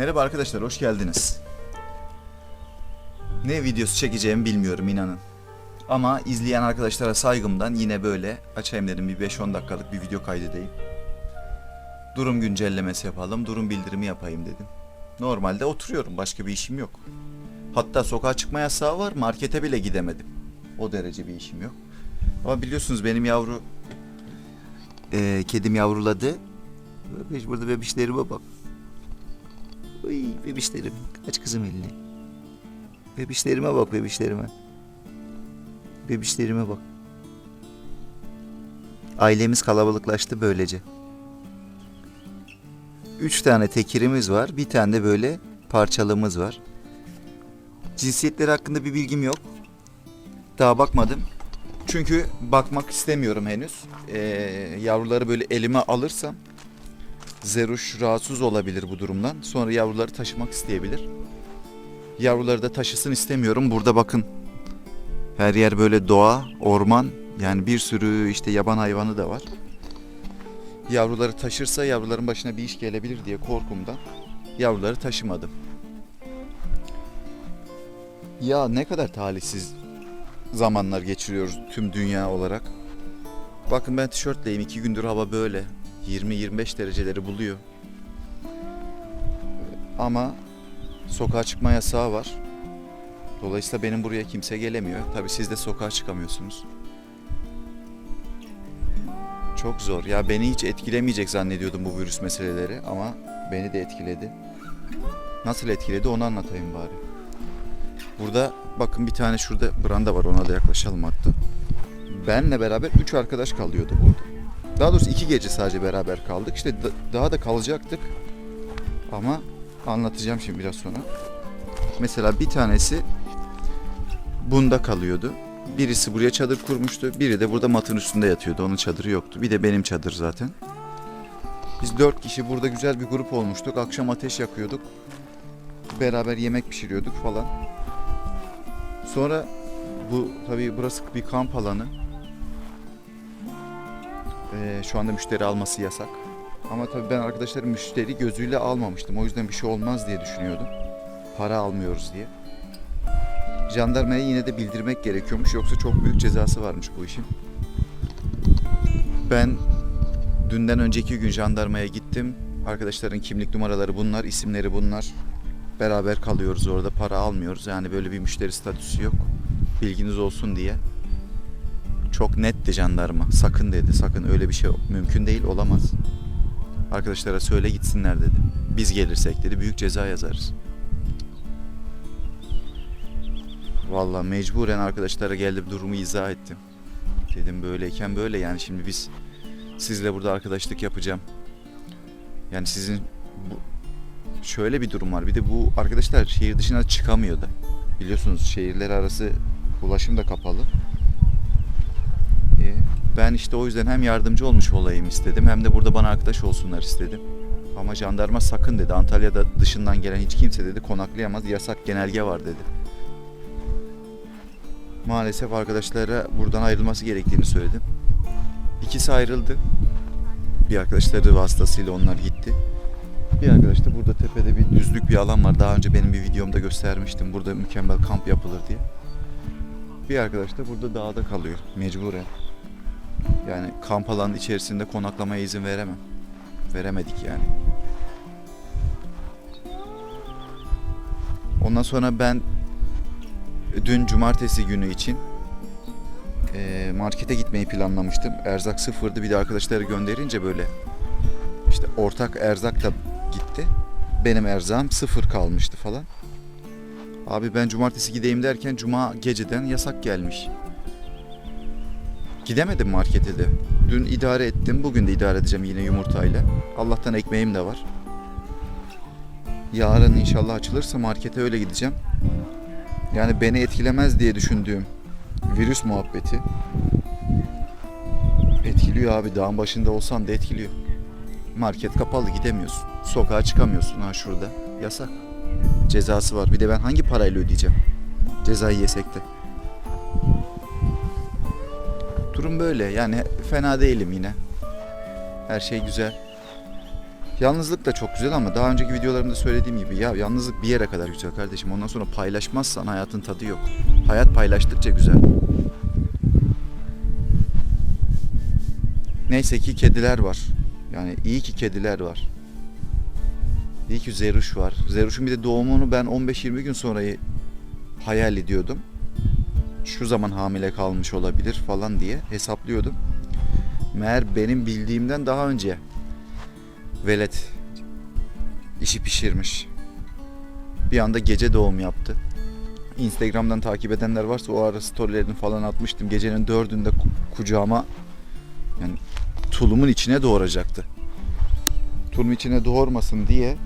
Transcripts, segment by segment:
Merhaba arkadaşlar, hoş geldiniz. Ne videosu çekeceğimi bilmiyorum inanın. Ama izleyen arkadaşlara saygımdan yine böyle açayım dedim bir 5-10 dakikalık bir video kaydedeyim. Durum güncellemesi yapalım, durum bildirimi yapayım dedim. Normalde oturuyorum, başka bir işim yok. Hatta sokağa çıkma yasağı var, markete bile gidemedim. O derece bir işim yok. Ama biliyorsunuz benim yavru... Eee, kedim yavruladı. Burada bebişlerime bak. Uy bebişlerim. Kaç kızım elini. Bebişlerime bak bebişlerime. Bebişlerime bak. Ailemiz kalabalıklaştı böylece. Üç tane tekirimiz var. Bir tane de böyle parçalığımız var. Cinsiyetleri hakkında bir bilgim yok. Daha bakmadım. Çünkü bakmak istemiyorum henüz. Ee, yavruları böyle elime alırsam Zeruş rahatsız olabilir bu durumdan. Sonra yavruları taşımak isteyebilir. Yavruları da taşısın istemiyorum. Burada bakın. Her yer böyle doğa, orman. Yani bir sürü işte yaban hayvanı da var. Yavruları taşırsa yavruların başına bir iş gelebilir diye korkumdan yavruları taşımadım. Ya ne kadar talihsiz zamanlar geçiriyoruz tüm dünya olarak. Bakın ben tişörtleyim. iki gündür hava böyle. 20-25 dereceleri buluyor. Ama sokağa çıkma yasağı var. Dolayısıyla benim buraya kimse gelemiyor. Tabii siz de sokağa çıkamıyorsunuz. Çok zor. Ya beni hiç etkilemeyecek zannediyordum bu virüs meseleleri ama beni de etkiledi. Nasıl etkiledi onu anlatayım bari. Burada bakın bir tane şurada branda var ona da yaklaşalım hatta. Benle beraber 3 arkadaş kalıyordu burada. Daha doğrusu iki gece sadece beraber kaldık. İşte da- daha da kalacaktık. Ama anlatacağım şimdi biraz sonra. Mesela bir tanesi bunda kalıyordu. Birisi buraya çadır kurmuştu. Biri de burada matın üstünde yatıyordu. Onun çadırı yoktu. Bir de benim çadır zaten. Biz dört kişi burada güzel bir grup olmuştuk. Akşam ateş yakıyorduk. Beraber yemek pişiriyorduk falan. Sonra bu tabii burası bir kamp alanı. Ee, şu anda müşteri alması yasak. Ama tabii ben arkadaşlarım müşteri gözüyle almamıştım. O yüzden bir şey olmaz diye düşünüyordum. Para almıyoruz diye. Jandarmaya yine de bildirmek gerekiyormuş. Yoksa çok büyük cezası varmış bu işin. Ben dünden önceki gün jandarmaya gittim. Arkadaşların kimlik numaraları bunlar, isimleri bunlar. Beraber kalıyoruz orada. Para almıyoruz. Yani böyle bir müşteri statüsü yok. Bilginiz olsun diye. Çok netti jandarma. Sakın dedi. Sakın öyle bir şey mümkün değil. Olamaz. Arkadaşlara söyle gitsinler dedi. Biz gelirsek dedi. Büyük ceza yazarız. Vallahi mecburen arkadaşlara geldim durumu izah ettim. Dedim böyleyken böyle yani şimdi biz sizle burada arkadaşlık yapacağım. Yani sizin bu şöyle bir durum var. Bir de bu arkadaşlar şehir dışına çıkamıyor da. Biliyorsunuz şehirler arası ulaşım da kapalı. Ben işte o yüzden hem yardımcı olmuş olayım istedim hem de burada bana arkadaş olsunlar istedim. Ama jandarma sakın dedi. Antalya'da dışından gelen hiç kimse dedi konaklayamaz. Yasak genelge var dedi. Maalesef arkadaşlara buradan ayrılması gerektiğini söyledim. İkisi ayrıldı. Bir arkadaşları vasıtasıyla onlar gitti. Bir arkadaş da burada tepede bir düzlük bir alan var. Daha önce benim bir videomda göstermiştim. Burada mükemmel kamp yapılır diye. Bir arkadaş da burada dağda kalıyor mecburen. Yani kamp alanı içerisinde konaklamaya izin veremem. Veremedik yani. Ondan sonra ben dün cumartesi günü için eee, markete gitmeyi planlamıştım. Erzak sıfırdı. Bir de arkadaşları gönderince böyle işte ortak erzak da gitti. Benim erzağım sıfır kalmıştı falan. Abi ben cumartesi gideyim derken cuma geceden yasak gelmiş. Gidemedim markete de. Dün idare ettim. Bugün de idare edeceğim yine yumurtayla. Allah'tan ekmeğim de var. Yarın inşallah açılırsa markete öyle gideceğim. Yani beni etkilemez diye düşündüğüm virüs muhabbeti etkiliyor abi. Dağın başında olsan da etkiliyor. Market kapalı gidemiyorsun. Sokağa çıkamıyorsun ha şurada. Yasak. Cezası var. Bir de ben hangi parayla ödeyeceğim? Cezayı yesek de. Durum böyle. Yani fena değilim yine. Her şey güzel. Yalnızlık da çok güzel ama daha önceki videolarımda söylediğim gibi ya yalnızlık bir yere kadar güzel kardeşim. Ondan sonra paylaşmazsan hayatın tadı yok. Hayat paylaştıkça güzel. Neyse ki kediler var. Yani iyi ki kediler var. İyi ki Zeruş var. Zeruş'un bir de doğumunu ben 15-20 gün sonra hayal ediyordum. Şu zaman hamile kalmış olabilir falan diye hesaplıyordum. Meğer benim bildiğimden daha önce velet işi pişirmiş. Bir anda gece doğum yaptı. Instagram'dan takip edenler varsa o ara storylerini falan atmıştım. Gecenin dördünde ku- kucağıma yani tulumun içine doğuracaktı. Tulum içine doğurmasın diye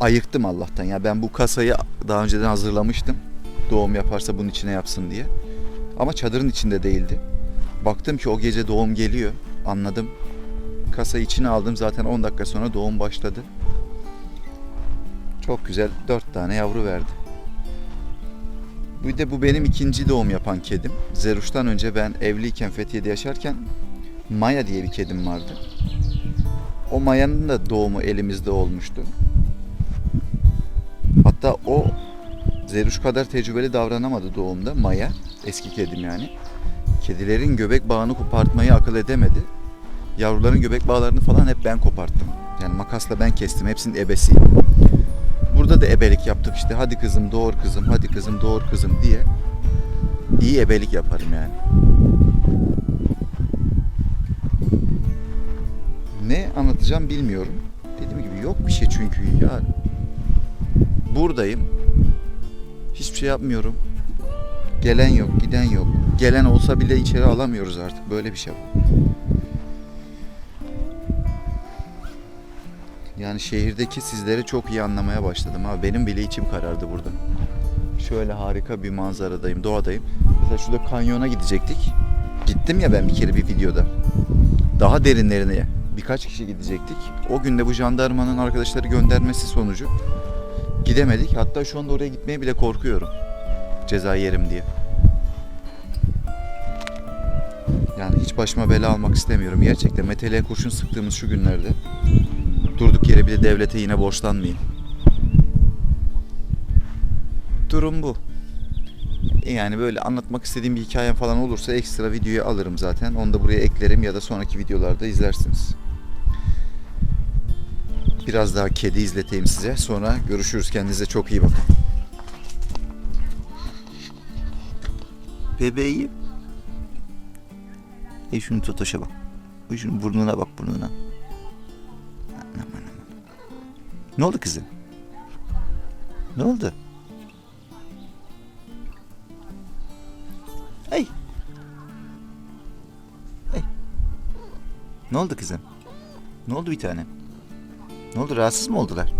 ayıktım Allah'tan. Ya ben bu kasayı daha önceden hazırlamıştım. Doğum yaparsa bunun içine yapsın diye. Ama çadırın içinde değildi. Baktım ki o gece doğum geliyor. Anladım. Kasayı içine aldım. Zaten 10 dakika sonra doğum başladı. Çok güzel 4 tane yavru verdi. Bir de bu benim ikinci doğum yapan kedim. Zeruş'tan önce ben evliyken Fethiye'de yaşarken Maya diye bir kedim vardı. O Maya'nın da doğumu elimizde olmuştu. Hatta o Zeruş kadar tecrübeli davranamadı doğumda Maya. Eski kedim yani. Kedilerin göbek bağını kopartmayı akıl edemedi. Yavruların göbek bağlarını falan hep ben koparttım. Yani makasla ben kestim. Hepsinin ebesiyim. Burada da ebelik yaptık işte. Hadi kızım doğur kızım, hadi kızım doğur kızım diye. İyi ebelik yaparım yani. Ne anlatacağım bilmiyorum. Dediğim gibi yok bir şey çünkü ya. Buradayım. Hiçbir şey yapmıyorum. Gelen yok, giden yok. Gelen olsa bile içeri alamıyoruz artık. Böyle bir şey var. Yani şehirdeki sizleri çok iyi anlamaya başladım ha. Benim bile içim karardı burada. Şöyle harika bir manzaradayım, doğadayım. Mesela şurada kanyona gidecektik. Gittim ya ben bir kere bir videoda. Daha derinlerine birkaç kişi gidecektik. O gün de bu jandarmanın arkadaşları göndermesi sonucu gidemedik. Hatta şu anda oraya gitmeye bile korkuyorum. Ceza yerim diye. Yani hiç başıma bela almak istemiyorum gerçekten. Meteliğe kurşun sıktığımız şu günlerde durduk yere bir de devlete yine borçlanmayayım. Durum bu. Yani böyle anlatmak istediğim bir hikayem falan olursa ekstra videoyu alırım zaten. Onu da buraya eklerim ya da sonraki videolarda izlersiniz. Biraz daha kedi izleteyim size. Sonra görüşürüz. Kendinize çok iyi bakın. Bebeğim. E şunu Totoş'a bak. Şunun burnuna bak burnuna. Aman aman. Ne oldu kızım? Ne oldu? Hey. Hey. Ne oldu kızım? Ne oldu bir tane? Ne oldu rahatsız mı oldular?